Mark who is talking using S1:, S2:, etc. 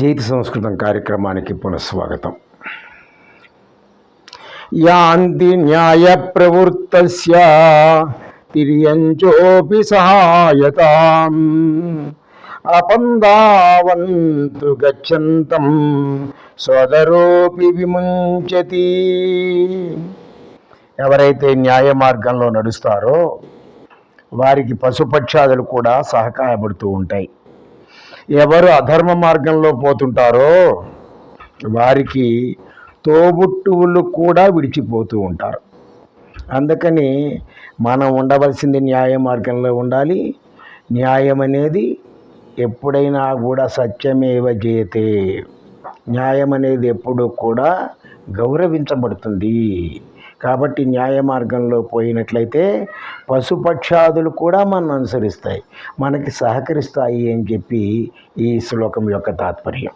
S1: జైతి సంస్కృతం కార్యక్రమానికి పునఃస్వాగతం. యాంతి న్యాయ ప్రవృత్త తిరియంచోపి సహాయత. అపందావంతు గచ్చంతం సోదరోపి విముంచతి. ఎవరైతే న్యాయ మార్గంలో నడుస్తారో వారికి పశుపక్షాదులు కూడా సహకాయపడుతూ ఉంటాయి. ఎవరు అధర్మ మార్గంలో పోతుంటారో వారికి తోబుట్టువులు కూడా విడిచిపోతూ ఉంటారు. అందుకని మనం ఉండవలసింది న్యాయ మార్గంలో ఉండాలి. న్యాయం అనేది ఎప్పుడైనా కూడా సత్యమేవ జయతే. న్యాయం అనేది ఎప్పుడూ కూడా గౌరవించబడుతుంది. కాబట్టి న్యాయ మార్గంలో పోయినట్లయితే పశుపక్షాదులు కూడా మనం అనుసరిస్తాయి. మనకి సహకరిస్తాయి అని చెప్పి ఈ శ్లోకం యొక్క తాత్పర్యం.